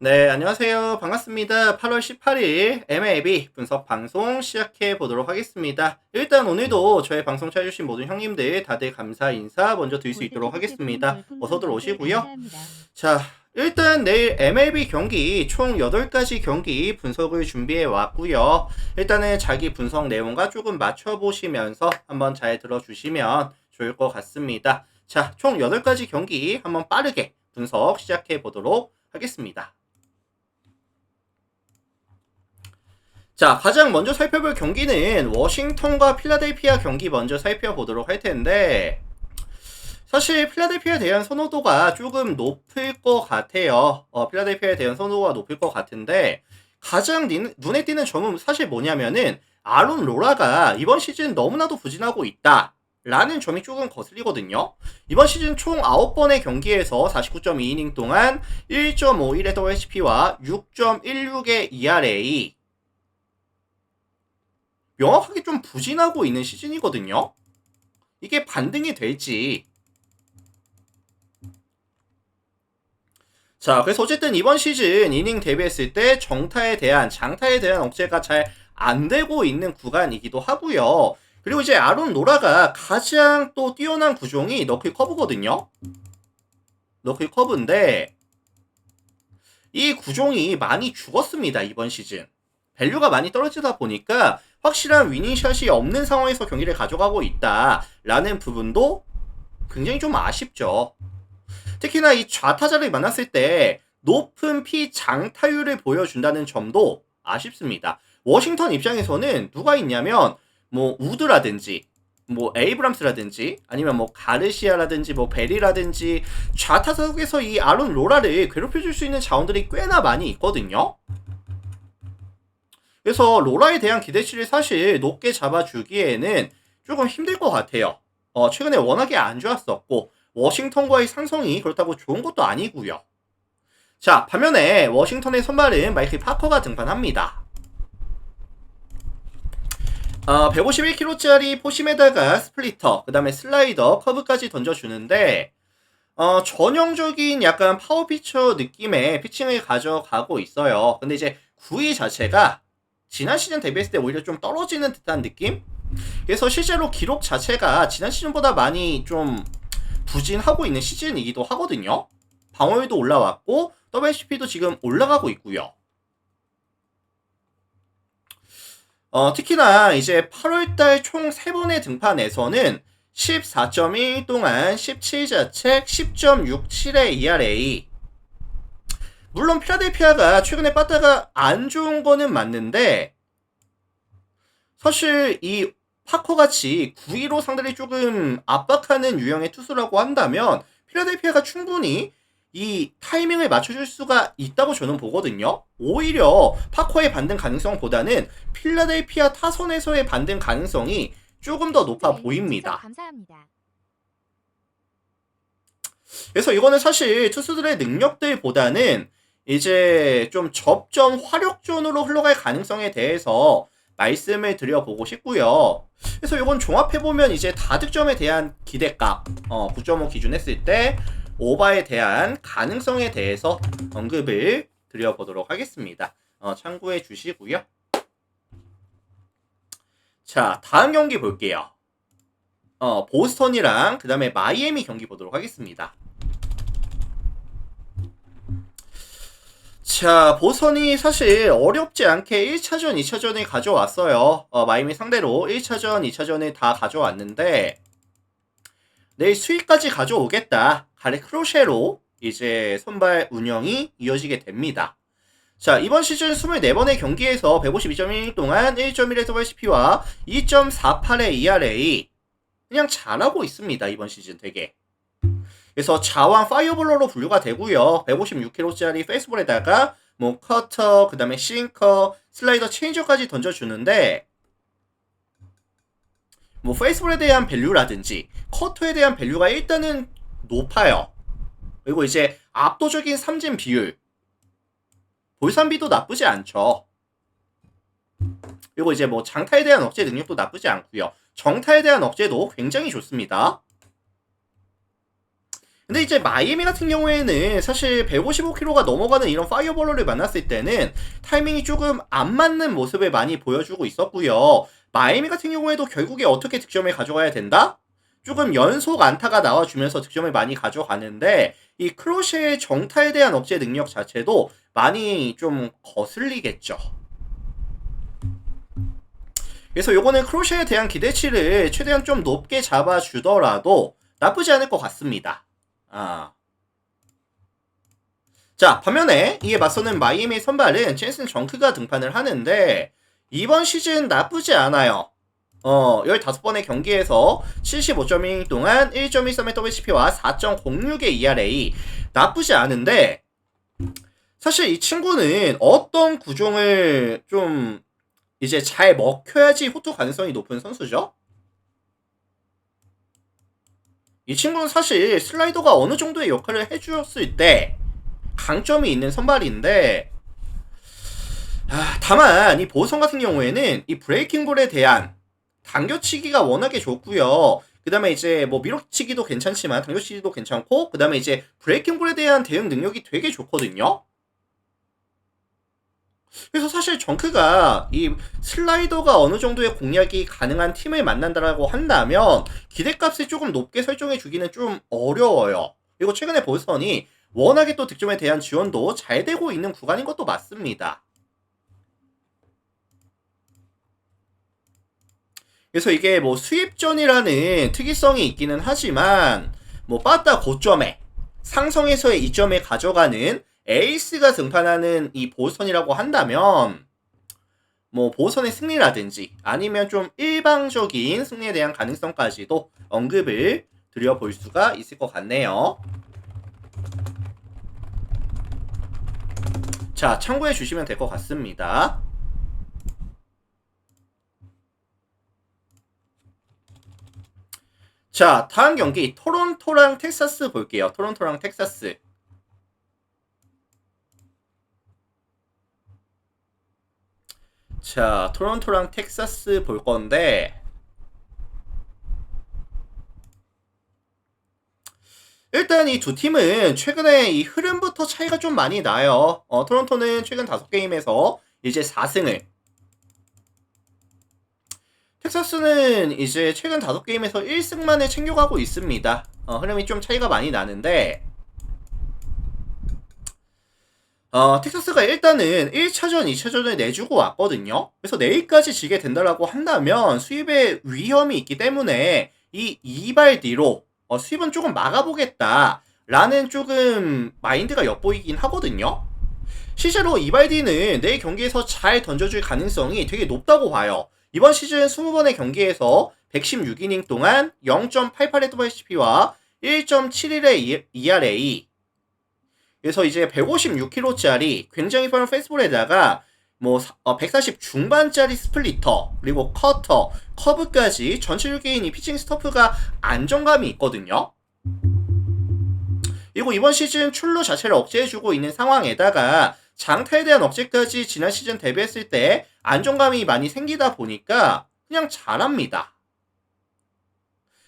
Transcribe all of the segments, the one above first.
네, 안녕하세요. 반갑습니다. 8월 18일 MLB 분석 방송 시작해 보도록 하겠습니다. 일단 오늘도 저의 방송 찾아주신 모든 형님들 다들 감사 인사 먼저 드릴 수 있도록 하겠습니다. 어서들 오시고요. 자, 일단 내일 MLB 경기 총 8가지 경기 분석을 준비해 왔고요. 일단은 자기 분석 내용과 조금 맞춰보시면서 한번 잘 들어주시면 좋을 것 같습니다. 자, 총 8가지 경기 한번 빠르게 분석 시작해 보도록 하겠습니다. 자, 가장 먼저 살펴볼 경기는 워싱턴과 필라델피아 경기 먼저 살펴보도록 할 텐데, 사실 필라델피아에 대한 선호도가 조금 높을 것 같아요. 어, 필라델피아에 대한 선호도가 높을 것 같은데, 가장 니- 눈에 띄는 점은 사실 뭐냐면은, 아론 로라가 이번 시즌 너무나도 부진하고 있다. 라는 점이 조금 거슬리거든요. 이번 시즌 총 9번의 경기에서 49.2이닝 동안 1.51의 WHP와 6.16의 ERA, 명확하게 좀 부진하고 있는 시즌이거든요. 이게 반등이 될지. 자, 그래서 어쨌든 이번 시즌 이닝 데뷔했을 때 정타에 대한 장타에 대한 억제가 잘 안 되고 있는 구간이기도 하고요. 그리고 이제 아론 노라가 가장 또 뛰어난 구종이 너클 커브거든요. 너클 커브인데 이 구종이 많이 죽었습니다 이번 시즌. 밸류가 많이 떨어지다 보니까 확실한 위닝샷이 없는 상황에서 경기를 가져가고 있다라는 부분도 굉장히 좀 아쉽죠. 특히나 이 좌타자를 만났을 때 높은 피 장타율을 보여준다는 점도 아쉽습니다. 워싱턴 입장에서는 누가 있냐면 뭐 우드라든지 뭐 에이브람스라든지 아니면 뭐 가르시아라든지 뭐 베리라든지 좌타석에서 이 아론 로라를 괴롭혀줄 수 있는 자원들이 꽤나 많이 있거든요. 그래서 로라에 대한 기대치를 사실 높게 잡아주기에는 조금 힘들 것 같아요. 어, 최근에 워낙에 안 좋았었고, 워싱턴과의 상성이 그렇다고 좋은 것도 아니고요. 자, 반면에 워싱턴의 선발은 마이클 파커가 등판합니다. 어, 151kg짜리 포심에다가 스플리터, 그 다음에 슬라이더, 커브까지 던져주는데, 어, 전형적인 약간 파워 피처 느낌의 피칭을 가져가고 있어요. 근데 이제 구위 자체가 지난 시즌 데뷔했을 때 오히려 좀 떨어지는 듯한 느낌? 그래서 실제로 기록 자체가 지난 시즌보다 많이 좀 부진하고 있는 시즌이기도 하거든요. 방어율도 올라왔고 WHP도 지금 올라가고 있고요. 어, 특히나 이제 8월달 총 3번의 등판에서는 14.1 동안 17자책 10.67의 ERA 물론 필라델피아가 최근에 빠따가 안 좋은 거는 맞는데 사실 이 파커 같이 9위로 상대를 조금 압박하는 유형의 투수라고 한다면 필라델피아가 충분히 이 타이밍을 맞춰줄 수가 있다고 저는 보거든요. 오히려 파커의 반등 가능성보다는 필라델피아 타선에서의 반등 가능성이 조금 더 높아 네, 보입니다. 감사합니다. 그래서 이거는 사실 투수들의 능력들보다는 이제 좀 접전 화력전으로 흘러갈 가능성에 대해서 말씀을 드려보고 싶고요. 그래서 이건 종합해보면 이제 다득점에 대한 기대값, 어, 9.5 기준 했을 때 오바에 대한 가능성에 대해서 언급을 드려보도록 하겠습니다. 어, 참고해 주시고요. 자, 다음 경기 볼게요. 어, 보스턴이랑 그 다음에 마이애미 경기 보도록 하겠습니다. 자, 보선이 사실 어렵지 않게 1차전, 2차전을 가져왔어요. 어, 마이미 상대로 1차전, 2차전을 다 가져왔는데, 내일 수위까지 가져오겠다. 가레 크로셰로 이제 선발 운영이 이어지게 됩니다. 자, 이번 시즌 24번의 경기에서 152.1 동안 1.1의 WHP와 2.48의 ERA. 그냥 잘하고 있습니다, 이번 시즌 되게. 그래서 자완 파이어볼러로 분류가 되고요. 156kg짜리 페이스볼에다가 뭐 커터, 그 다음에 싱커, 슬라이더, 체인저까지 던져주는데 뭐 페이스볼에 대한 밸류라든지 커터에 대한 밸류가 일단은 높아요. 그리고 이제 압도적인 삼진 비율 볼산비도 나쁘지 않죠. 그리고 이제 뭐 장타에 대한 억제 능력도 나쁘지 않고요. 정타에 대한 억제도 굉장히 좋습니다. 근데 이제 마이애미 같은 경우에는 사실 155km가 넘어가는 이런 파이어볼러를 만났을 때는 타이밍이 조금 안 맞는 모습을 많이 보여주고 있었고요. 마이애미 같은 경우에도 결국에 어떻게 득점을 가져가야 된다? 조금 연속 안타가 나와주면서 득점을 많이 가져가는데 이 크로셰의 정타에 대한 억제 능력 자체도 많이 좀 거슬리겠죠. 그래서 요거는 크로셰에 대한 기대치를 최대한 좀 높게 잡아주더라도 나쁘지 않을 것 같습니다. 아. 자, 반면에 이에 맞서는 마이애미 선발은 젠슨 정크가 등판을 하는데 이번 시즌 나쁘지 않아요. 어, 15번의 경기에서 75.1 동안 1.13의 WCP와 4.06의 ERA 나쁘지 않은데 사실 이 친구는 어떤 구종을 좀 이제 잘 먹혀야지 호투 가능성이 높은 선수죠? 이 친구는 사실 슬라이더가 어느 정도의 역할을 해주었을 때 강점이 있는 선발인데 아, 다만 이 보선 같은 경우에는 이 브레이킹 볼에 대한 당겨치기가 워낙에 좋고요. 그 다음에 이제 뭐 밀어치기도 괜찮지만 당겨치기도 괜찮고 그 다음에 이제 브레이킹 볼에 대한 대응 능력이 되게 좋거든요. 그래서 사실 정크가 이 슬라이더가 어느 정도의 공략이 가능한 팀을 만난다라고 한다면 기대값을 조금 높게 설정해 주기는 좀 어려워요. 그리고 최근에 볼선이 워낙에 또 득점에 대한 지원도 잘 되고 있는 구간인 것도 맞습니다. 그래서 이게 뭐 수입전이라는 특이성이 있기는 하지만 뭐 빠따 고점에 상성에서의 이점에 가져가는 에이스가 등판하는 이 보선이라고 한다면 뭐 보선의 승리라든지 아니면 좀 일방적인 승리에 대한 가능성까지도 언급을 드려볼 수가 있을 것 같네요. 자, 참고해 주시면 될 것 같습니다. 자, 다음 경기 토론토랑 텍사스 볼게요. 토론토랑 텍사스. 자, 토론토랑 텍사스 볼 건데 일단 이 두 팀은 최근에 이 흐름부터 차이가 좀 많이 나요. 어, 토론토는 최근 다섯 게임에서 이제 4승을 텍사스는 이제 최근 다섯 게임에서 1승만을 챙겨가고 있습니다. 어, 흐름이 좀 차이가 많이 나는데 어, 텍사스가 일단은 1차전, 2차전을 내주고 왔거든요. 그래서 내일까지 지게 된다라고 한다면 수입의 위험이 있기 때문에 이 이발 뒤로 어, 수입은 조금 막아보겠다라는 조금 마인드가 엿보이긴 하거든요. 실제로 이발디는 내일 경기에서 잘 던져줄 가능성이 되게 높다고 봐요. 이번 시즌 20번의 경기에서 116이닝 동안 0.88의 WHP와 1.71의 ERA, 그래서 이제 156kg짜리 굉장히 빠른 페이스볼에다가 뭐 140 어, 중반짜리 스플리터 그리고 커터 커브까지 전체적인 이 피칭 스토프가 안정감이 있거든요. 그리고 이번 시즌 출루 자체를 억제해주고 있는 상황에다가 장타에 대한 억제까지 지난 시즌 데뷔했을 때 안정감이 많이 생기다 보니까 그냥 잘합니다.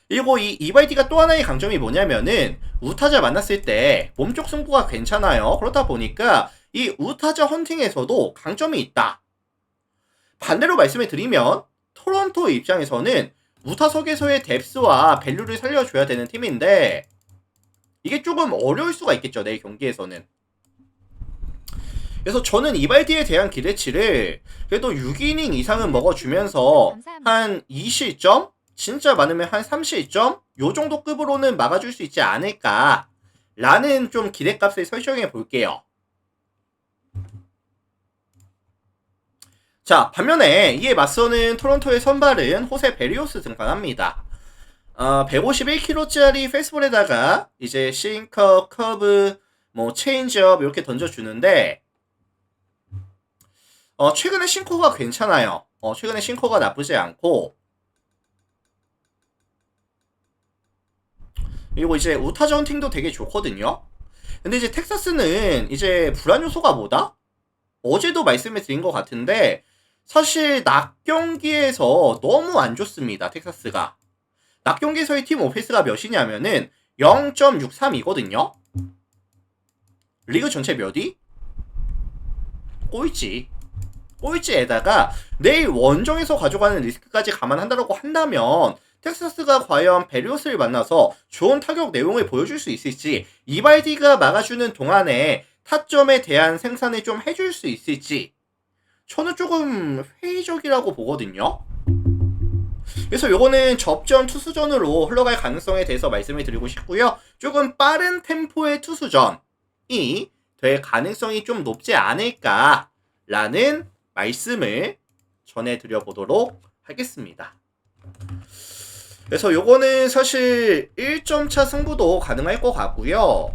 그리고 이 이바이디가 또 하나의 강점이 뭐냐면은 우타자 만났을 때 몸쪽 승부가 괜찮아요. 그렇다 보니까 이 우타자 헌팅에서도 강점이 있다. 반대로 말씀을 드리면 토론토 입장에서는 우타석에서의 뎁스와 밸류를 살려줘야 되는 팀인데 이게 조금 어려울 수가 있겠죠. 내 경기에서는. 그래서 저는 이발디에 대한 기대치를 그래도 6이닝 이상은 먹어주면서 한 2실점? 진짜 많으면 한 30점? 요 정도 급으로는 막아줄 수 있지 않을까 라는 좀 기대값을 설정해 볼게요. 자, 반면에 이에 맞서는 토론토의 선발은 호세 베리오스 등판합니다. 어, 151kg짜리 페스볼에다가 이제 싱커, 커브, 뭐 체인지업 이렇게 던져주는데 어, 최근에 싱커가 괜찮아요. 어, 최근에 싱커가 나쁘지 않고 그리고 이제 우타자 헌팅도 되게 좋거든요. 근데 이제 텍사스는 이제 불안 요소가 뭐다? 어제도 말씀을 드린 것 같은데 사실 낙 경기에서 너무 안 좋습니다. 텍사스가. 낙 경기에서의 팀 오페스가 몇이냐면은 0.63이거든요. 리그 전체 몇위? 꼴찌. 꼴찌에다가 내일 원정에서 가져가는 리스크까지 감안한다고 한다면 텍사스가 과연 베리오스를 만나서 좋은 타격 내용을 보여줄 수 있을지 이발디가 막아주는 동안에 타점에 대한 생산을 좀 해줄 수 있을지 저는 조금 회의적이라고 보거든요. 그래서 요거는 접전 투수전으로 흘러갈 가능성에 대해서 말씀을 드리고 싶고요. 조금 빠른 템포의 투수전이 될 가능성이 좀 높지 않을까라는 말씀을 전해드려 보도록 하겠습니다. 그래서 요거는 사실 1점 차 승부도 가능할 것 같고요.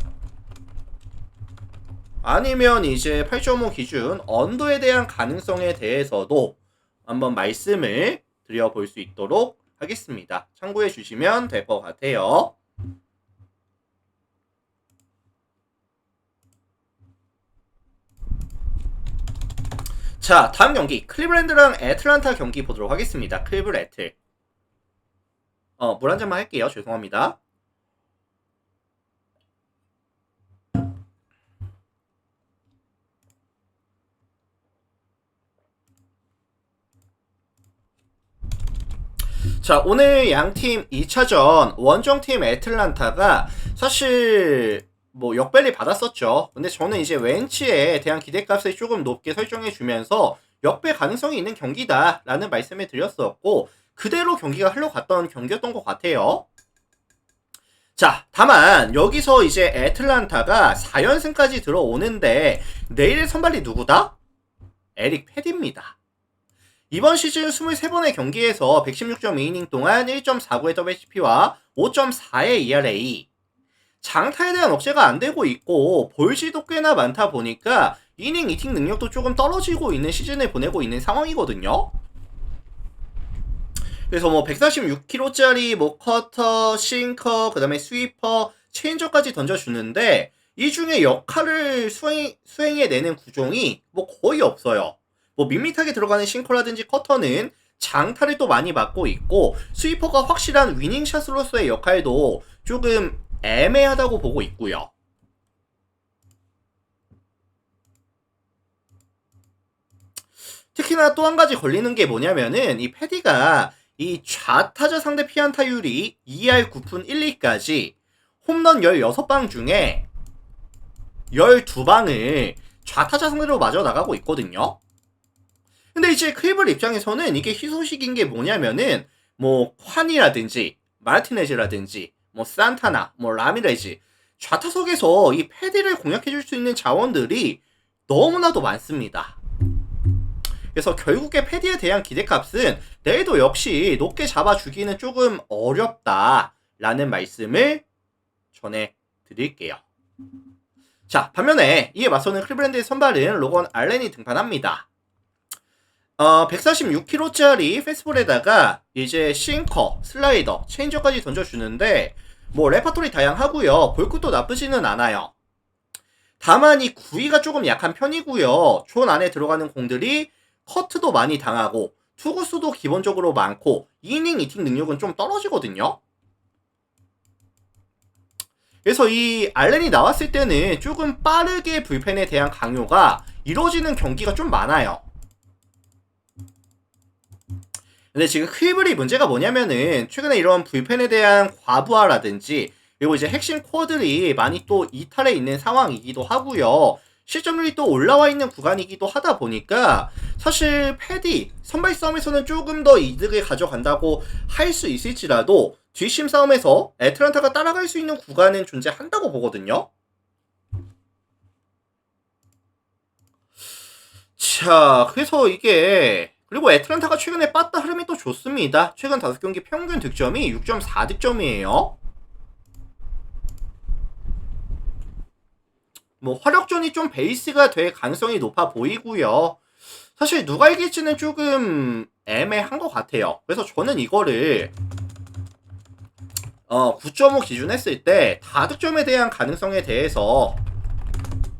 아니면 이제 8.5 기준 언더에 대한 가능성에 대해서도 한번 말씀을 드려볼 수 있도록 하겠습니다. 참고해 주시면 될 것 같아요. 자, 다음 경기 클리브랜드랑 애틀란타 경기 보도록 하겠습니다. 클리브 애틀. 어, 물 한 잔만 할게요. 죄송합니다. 자, 오늘 양팀 2차전 원정팀 애틀란타가 사실 뭐 역배를 받았었죠. 근데 저는 이제 웬치에 대한 기대값을 조금 높게 설정해 주면서 역배 가능성이 있는 경기다라는 말씀을 드렸었고 그대로 경기가 흘러갔던 경기였던 것 같아요. 자, 다만 여기서 이제 애틀란타가 4연승까지 들어오는데 내일 선발이 누구다? 에릭 패디입니다. 이번 시즌 23번의 경기에서 116.2이닝 동안 1.49의 WHP와 5.4의 ERA. 장타에 대한 억제가 안 되고 있고 볼지도 꽤나 많다 보니까 이닝 이팅 능력도 조금 떨어지고 있는 시즌을 보내고 있는 상황이거든요. 그래서 뭐 146kg짜리 뭐 커터, 싱커, 그 다음에 스위퍼, 체인저까지 던져주는데 이 중에 역할을 수행, 수행해내는 구종이 뭐 거의 없어요. 뭐 밋밋하게 들어가는 싱커라든지 커터는 장타를 또 많이 맡고 있고 스위퍼가 확실한 위닝샷으로서의 역할도 조금 애매하다고 보고 있고요. 특히나 또 한 가지 걸리는 게 뭐냐면은 이 패디가 이 좌타자 상대 피안타율이 2할 9푼 1, 2까지 홈런 16방 중에 12방을 좌타자 상대로 마저 나가고 있거든요. 근데 이제 크이블 입장에서는 이게 희소식인 게 뭐냐면은 뭐 콴이라든지 마르티네즈라든지 뭐 산타나 뭐 라미레즈 좌타석에서 이 패디를 공략해 줄 수 있는 자원들이 너무나도 많습니다. 그래서 결국에 패디에 대한 기대값은 내일도 역시 높게 잡아주기는 조금 어렵다라는 말씀을 전해드릴게요. 자, 반면에 이에 맞서는 클리브랜드의 선발은 로건 알렌이 등판합니다. 어, 146kg짜리 페스볼에다가 이제 싱커, 슬라이더, 체인저까지 던져주는데 뭐 레파토리 다양하고요. 볼끝도 나쁘지는 않아요. 다만 이 구위가 조금 약한 편이고요. 존 안에 들어가는 공들이 커트도 많이 당하고 투구수도 기본적으로 많고 이닝 이팅 능력은 좀 떨어지거든요. 그래서 이 알렌이 나왔을 때는 조금 빠르게 불펜에 대한 강요가 이루어지는 경기가 좀 많아요. 근데 지금 크이블이 문제가 뭐냐면은 최근에 이런 불펜에 대한 과부하라든지 그리고 이제 핵심 코어들이 많이 또 이탈해 있는 상황이기도 하고요. 실점률이 또 올라와 있는 구간이기도 하다 보니까 사실 패디 선발 싸움에서는 조금 더 이득을 가져간다고 할 수 있을지라도 뒷심 싸움에서 애틀란타가 따라갈 수 있는 구간은 존재한다고 보거든요. 자, 그래서 이게 그리고 애틀란타가 최근에 빠따 흐름이 또 좋습니다. 최근 5경기 평균 득점이 6.4득점이에요. 뭐 화력전이 좀 베이스가 될 가능성이 높아 보이고요. 사실 누가 이길지는 조금 애매한 것 같아요. 그래서 저는 이거를 어, 9.5 기준 했을 때 다득점에 대한 가능성에 대해서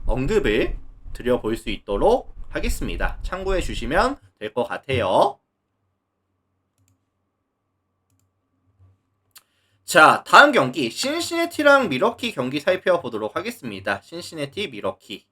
언급을 드려볼 수 있도록 하겠습니다. 참고해 주시면 될 것 같아요. 자, 다음 경기 신시내티랑 미러키 경기 살펴보도록 하겠습니다. 신시내티 미러키.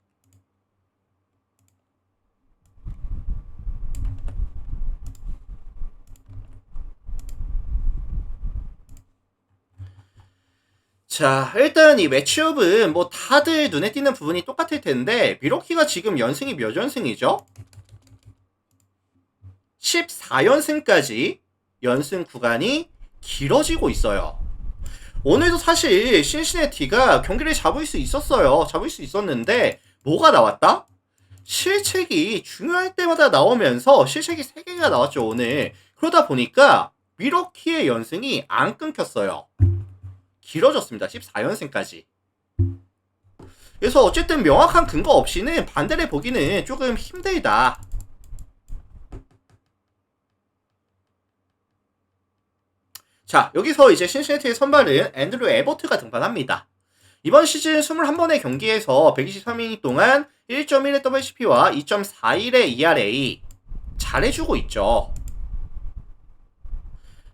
자, 일단 이 매치업은 뭐 다들 눈에 띄는 부분이 똑같을 텐데 미러키가 지금 연승이 몇 연승이죠? 14연승까지 연승 구간이 길어지고 있어요. 오늘도 사실 신시내티가 경기를 잡을 수 있었어요. 잡을 수 있었는데 뭐가 나왔다? 실책이 중요할 때마다 나오면서 실책이 3개가 나왔죠, 오늘. 그러다 보니까 미러키의 연승이 안 끊겼어요. 길어졌습니다. 14연승까지. 그래서 어쨌든 명확한 근거 없이는 반대를 보기는 조금 힘들다. 자, 여기서 이제 신시내티의 선발은 앤드류 에버트가 등판합니다. 이번 시즌 21번의 경기에서 123이닝 동안 1.1의 WCP와 2.41의 ERA 잘해주고 있죠.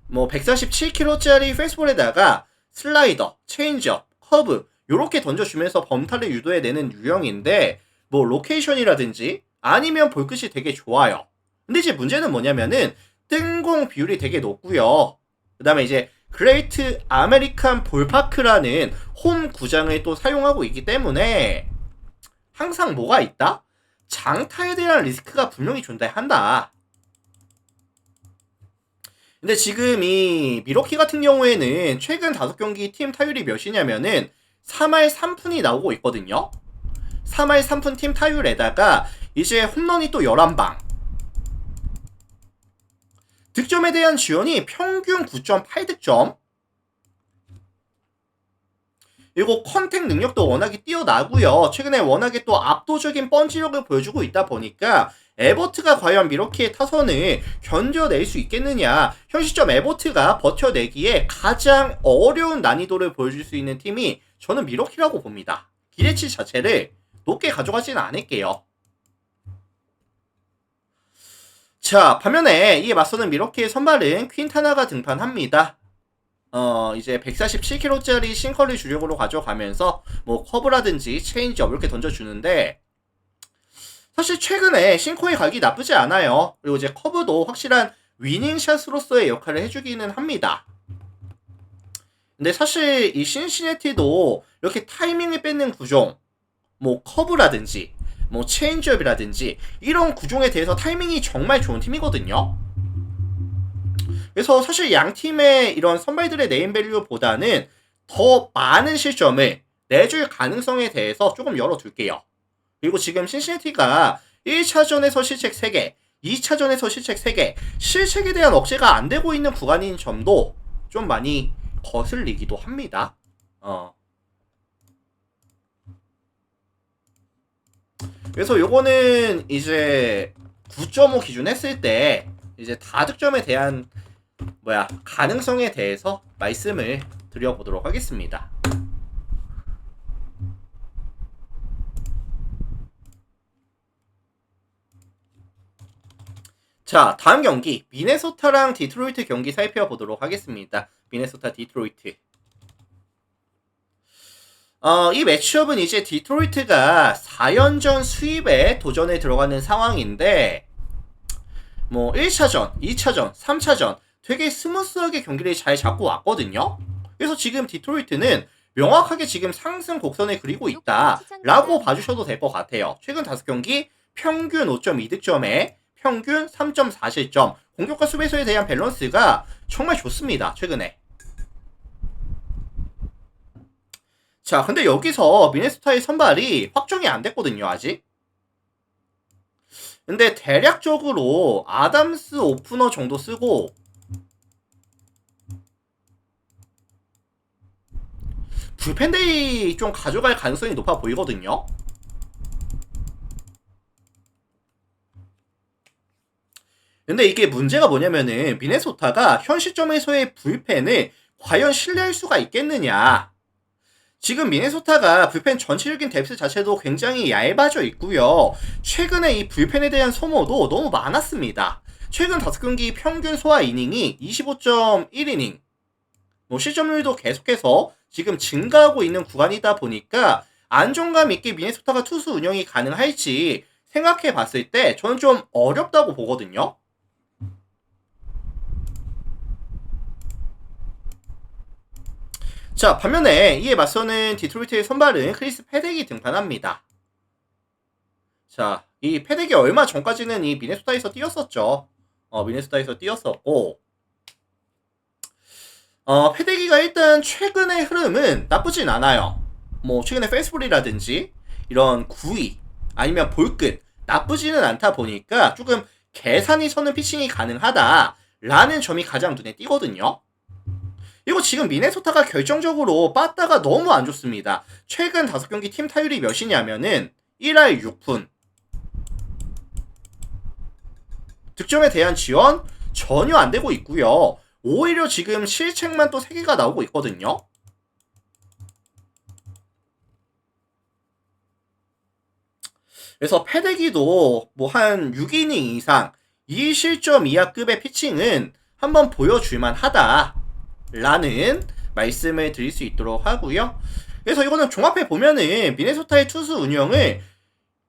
뭐 147kg짜리 페이스볼에다가 슬라이더, 체인지업, 커브 요렇게 던져주면서 범타를 유도해내는 유형인데 뭐 로케이션이라든지 아니면 볼끝이 되게 좋아요. 근데 이제 문제는 뭐냐면은 뜬공 비율이 되게 높고요. 그 다음에 이제 그레이트 아메리칸 볼파크라는 홈 구장을 또 사용하고 있기 때문에 항상 뭐가 있다? 장타에 대한 리스크가 분명히 존재한다. 근데 지금 이 미러키 같은 경우에는 최근 5경기 팀 타율이 몇이냐면은 3할 3푼이 나오고 있거든요. 3할 3푼 팀 타율에다가 이제 홈런이 또 11방. 득점에 대한 지원이 평균 9.8득점. 그리고 컨택 능력도 워낙에 뛰어나고요. 최근에 워낙에 또 압도적인 펀치력을 보여주고 있다 보니까 에버트가 과연 미러키의 타선을 견뎌낼 수 있겠느냐. 현 시점 에버트가 버텨내기에 가장 어려운 난이도를 보여줄 수 있는 팀이 저는 미러키라고 봅니다. 기대치 자체를 높게 가져가지는 않을게요. 자, 반면에 이에 맞서는 미러키의 선발은 퀸타나가 등판합니다. 어, 이제 147kg짜리 싱커를 주력으로 가져가면서 뭐 커브라든지 체인지업 이렇게 던져주는데 사실 최근에 싱커의 각이 나쁘지 않아요. 그리고 이제 커브도 확실한 위닝샷으로서의 역할을 해주기는 합니다. 근데 사실 이 신시내티도 이렇게 타이밍을 뺏는 구종, 뭐 커브라든지 뭐 체인지업이라든지 이런 구종에 대해서 타이밍이 정말 좋은 팀이거든요. 그래서 사실 양 팀의 이런 선발들의 네임밸류보다는 더 많은 실점을 내줄 가능성에 대해서 조금 열어둘게요. 그리고 지금 신시내티가 1차전에서 실책 3개, 2차전에서 실책 3개, 실책에 대한 억제가 안 되고 있는 구간인 점도 좀 많이 거슬리기도 합니다. 어. 그래서 요거는 이제 9.5 기준 했을 때 이제 다득점에 대한 뭐야 가능성에 대해서 말씀을 드려보도록 하겠습니다. 자, 다음 경기 미네소타랑 디트로이트 경기 살펴보도록 하겠습니다. 미네소타 디트로이트. 어, 이 매치업은 이제 디트로이트가 4연전 수입에 도전에 들어가는 상황인데 뭐 1차전, 2차전, 3차전 되게 스무스하게 경기를 잘 잡고 왔거든요. 그래서 지금 디트로이트는 명확하게 지금 상승 곡선을 그리고 있다라고 봐주셔도 될 것 같아요. 최근 5경기 평균 5.2득점에 평균 3.4실점, 공격과 수비수에 대한 밸런스가 정말 좋습니다. 최근에. 자, 근데 여기서 미네소타의 선발이 확정이 안 됐거든요, 아직. 근데 대략적으로 아담스 오프너 정도 쓰고 불펜데이 좀 가져갈 가능성이 높아 보이거든요. 근데 이게 문제가 뭐냐면은 미네소타가 현 시점에서의 불펜을 과연 신뢰할 수가 있겠느냐. 지금 미네소타가 불펜 전체적인 뎁스 자체도 굉장히 얇아져 있고요. 최근에 이 불펜에 대한 소모도 너무 많았습니다. 최근 5경기 평균 소화 이닝이 25.1이닝. 뭐 실점률도 계속해서 지금 증가하고 있는 구간이다 보니까 안정감 있게 미네소타가 투수 운영이 가능할지 생각해 봤을 때 저는 좀 어렵다고 보거든요. 자, 반면에 이에 맞서는 디트로이트의 선발은 크리스 페덱이 등판합니다. 자, 이 페덱이 얼마 전까지는 이 미네소타에서 뛰었었죠. 어, 미네소타에서 뛰었었고, 어, 페데기가 일단 최근의 흐름은 나쁘진 않아요. 뭐, 최근에 페이스볼이라든지, 이런 구위, 아니면 볼끝, 나쁘지는 않다 보니까 조금 계산이 서는 피칭이 가능하다라는 점이 가장 눈에 띄거든요. 이거 지금 미네소타가 결정적으로 빠따가 너무 안 좋습니다. 최근 5경기 팀 타율이 몇이냐면은 1할 6푼. 득점에 대한 지원 전혀 안 되고 있고요. 오히려 지금 실책만 또 3개가 나오고 있거든요. 그래서 패대기도 뭐 한 6이닝 이상 2실점 이하급의 피칭은 한번 보여줄만 하다 라는 말씀을 드릴 수 있도록 하고요. 그래서 이거는 종합해 보면은 미네소타의 투수 운영을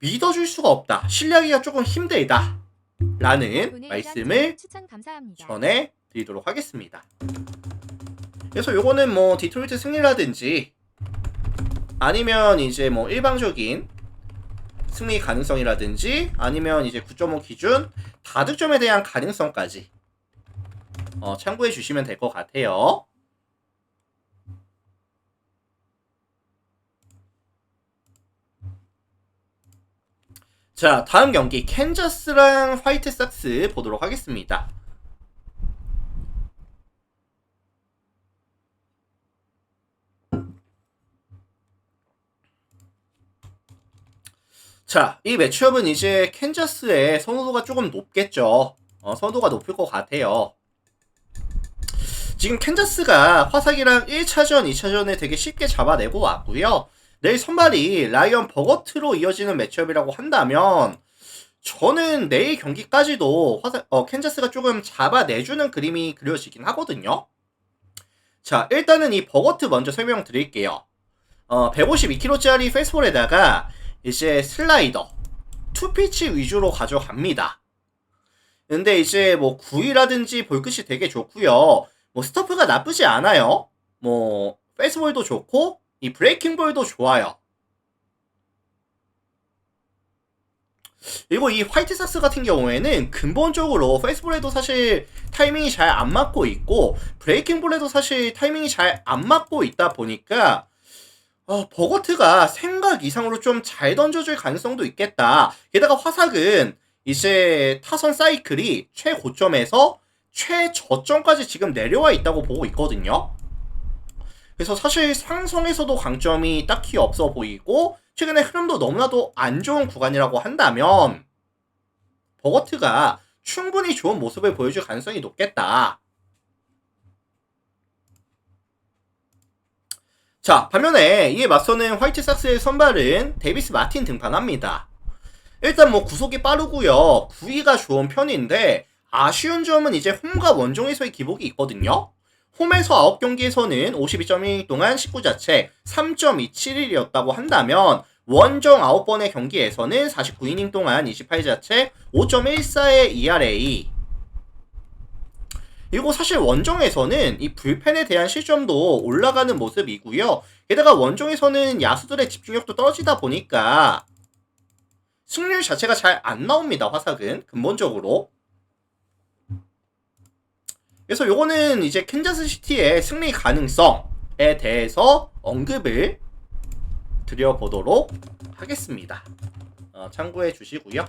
믿어줄 수가 없다. 신뢰하기가 조금 힘들다. 라는 말씀을 전해 드리도록 하겠습니다. 그래서 요거는 뭐 디트로이트 승리라든지 아니면 이제 뭐 일방적인 승리 가능성이라든지 아니면 이제 9.5 기준 다득점에 대한 가능성까지 어, 참고해 주시면 될 것 같아요. 자, 다음 경기 캔자스랑 화이트삭스 보도록 하겠습니다. 자, 이 매치업은 이제 캔자스의 선호도가 조금 높겠죠. 어, 선호도가 높을 것 같아요. 지금 캔자스가 화삭이랑 1차전, 2차전에 되게 쉽게 잡아내고 왔고요. 내일 선발이 라이언 버거트로 이어지는 매치업이라고 한다면 저는 내일 경기까지도 화삭, 어, 캔자스가 조금 잡아내주는 그림이 그려지긴 하거든요. 자, 일단은 이 버거트 먼저 설명드릴게요. 어, 152kg짜리 페스볼에다가 이제 슬라이더, 투피치 위주로 가져갑니다. 근데 이제 뭐 구위라든지 볼끝이 되게 좋고요. 뭐 스토프가 나쁘지 않아요. 뭐 페이스볼도 좋고 이 브레이킹볼도 좋아요. 그리고 이 화이트삭스 같은 경우에는 근본적으로 페이스볼에도 사실 타이밍이 잘 안 맞고 있고 브레이킹볼에도 사실 타이밍이 잘 안 맞고 있다 보니까 어, 버거트가 생각 이상으로 좀 잘 던져줄 가능성도 있겠다. 게다가 화삭은 이제 타선 사이클이 최고점에서 최저점까지 지금 내려와 있다고 보고 있거든요. 그래서 사실 상성에서도 강점이 딱히 없어 보이고 최근에 흐름도 너무나도 안 좋은 구간이라고 한다면 버거트가 충분히 좋은 모습을 보여줄 가능성이 높겠다. 자, 반면에 이에 맞서는 화이트삭스의 선발은 데이비스 마틴 등판합니다. 일단 뭐 구속이 빠르고요. 구위가 좋은 편인데 아쉬운 점은 이제 홈과 원종에서의 기복이 있거든요. 홈에서 9경기에서는 52.1 동안 19자체 3.27일이었다고 한다면 원정 9번의 경기에서는 49이닝 동안 28자체 5.14의 ERA 그리고 사실 원정에서는 이 불펜에 대한 실점도 올라가는 모습이고요. 게다가 원정에서는 야수들의 집중력도 떨어지다 보니까 승률 자체가 잘 안 나옵니다. 화삭은 근본적으로. 그래서 요거는 이제 캔자스 시티의 승리 가능성에 대해서 언급을 드려보도록 하겠습니다. 어, 참고해 주시고요.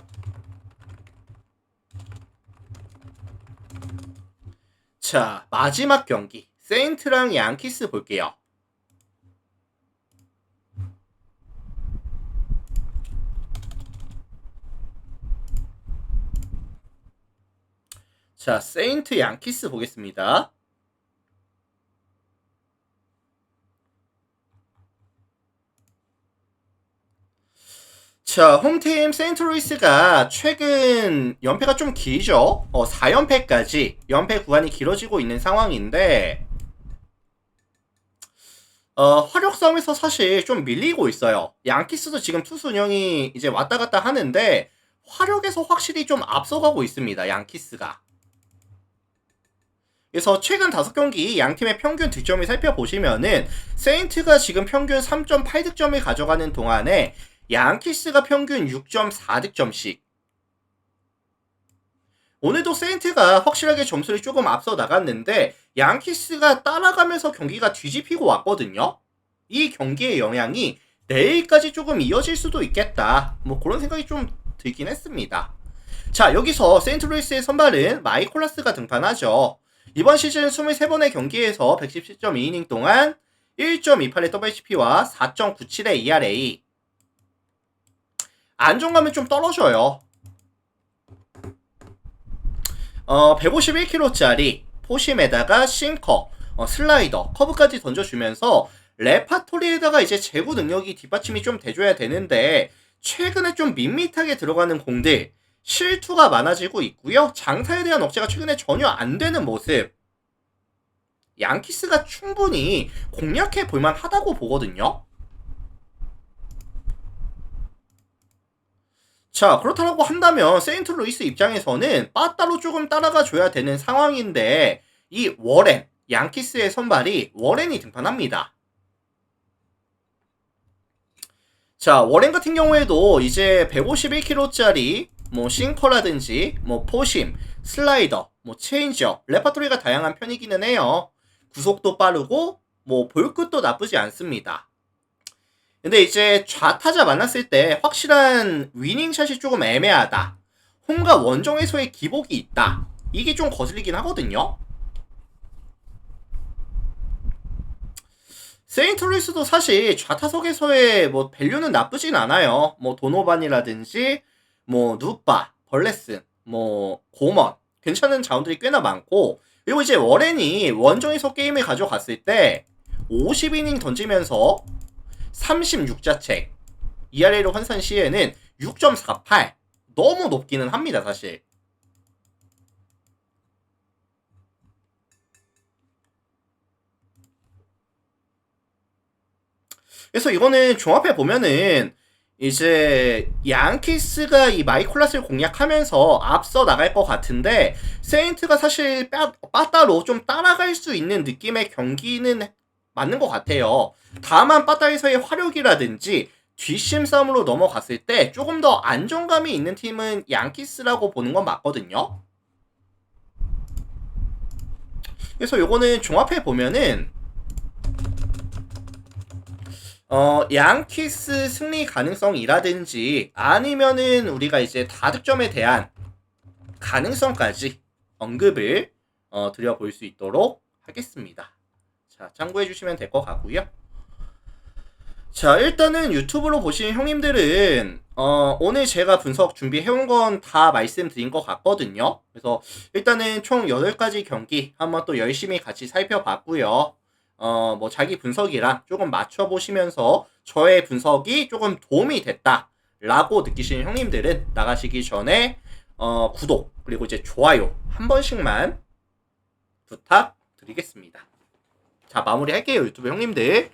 자, 마지막 경기. 세인트랑 양키스 볼게요. 자, 세인트 양키스 보겠습니다. 자, 홈팀 세인트루이스가 최근 연패가 좀 길죠? 어, 4연패까지 연패 구간이 길어지고 있는 상황인데 어, 화력 싸움에서 사실 좀 밀리고 있어요. 양키스도 지금 투수 운영이 이제 왔다 갔다 하는데 화력에서 확실히 좀 앞서가고 있습니다. 양키스가. 그래서 최근 다섯 경기 양 팀의 평균 득점을 살펴보시면은 세인트가 지금 평균 3.8득점을 가져가는 동안에 양키스가 평균 6.4득점씩. 오늘도 세인트가 확실하게 점수를 조금 앞서 나갔는데 양키스가 따라가면서 경기가 뒤집히고 왔거든요. 이 경기의 영향이 내일까지 조금 이어질 수도 있겠다. 뭐 그런 생각이 좀 들긴 했습니다. 자, 여기서 세인트루이스의 선발은 마이콜라스가 등판하죠. 이번 시즌 23번의 경기에서 117.2이닝 동안 1.28의 WHP와 4.97의 ERA. 안정감이 좀 떨어져요. 어, 151kg짜리 포심에다가 싱커, 어, 슬라이더, 커브까지 던져주면서 레파토리에다가 이제 제구 능력이 뒷받침이 좀 돼줘야 되는데 최근에 좀 밋밋하게 들어가는 공들 실투가 많아지고 있고요. 장타에 대한 억제가 최근에 전혀 안 되는 모습. 양키스가 충분히 공략해 볼만 하다고 보거든요. 자, 그렇다고 한다면 세인트루이스 입장에서는 빠따로 조금 따라가 줘야 되는 상황인데 이 워렌, 양키스의 선발이 워렌이 등판합니다. 자, 워렌 같은 경우에도 이제 151kg짜리 뭐 싱커라든지 뭐 포심, 슬라이더, 뭐 체인지업, 레파토리가 다양한 편이기는 해요. 구속도 빠르고 뭐 볼 끝도 나쁘지 않습니다. 근데 이제 좌타자 만났을 때 확실한 위닝샷이 조금 애매하다. 홈과 원정에서의 기복이 있다. 이게 좀 거슬리긴 하거든요. 세인트루이스도 사실 좌타석에서의 뭐 밸류는 나쁘진 않아요. 뭐 도노반이라든지 뭐 누빠, 벌레슨, 뭐 고먼 괜찮은 자원들이 꽤나 많고 그리고 이제 워렌이 원정에서 게임을 가져갔을 때 50이닝 던지면서 36자책 ERA로 환산 시에는 6.48 너무 높기는 합니다 사실. 그래서 이거는 종합해 보면은 이제 양키스가 이 마이콜라스를 공략하면서 앞서 나갈 것 같은데 세인트가 사실 빠, 빠따로 좀 따라갈 수 있는 느낌의 경기는 맞는 것 같아요. 다만 빠따에서의 화력이라든지 뒷심 싸움으로 넘어갔을 때 조금 더 안정감이 있는 팀은 양키스라고 보는 건 맞거든요. 그래서 요거는 종합해 보면은 어, 양키스 승리 가능성이라든지 아니면은 우리가 이제 다득점에 대한 가능성까지 언급을 어, 드려볼 수 있도록 하겠습니다. 자, 참고해 주시면 될 것 같고요. 자, 일단은 유튜브로 보시는 형님들은 어, 오늘 제가 분석 준비해온 건 다 말씀드린 것 같거든요. 그래서 일단은 총 8가지 경기 한번 또 열심히 같이 살펴봤고요. 어, 뭐 자기 분석이랑 조금 맞춰보시면서 저의 분석이 조금 도움이 됐다. 라고 느끼시는 형님들은 나가시기 전에 어, 구독 그리고 이제 좋아요 한 번씩만 부탁드리겠습니다. 자 마무리 할게요 유튜브 형님들.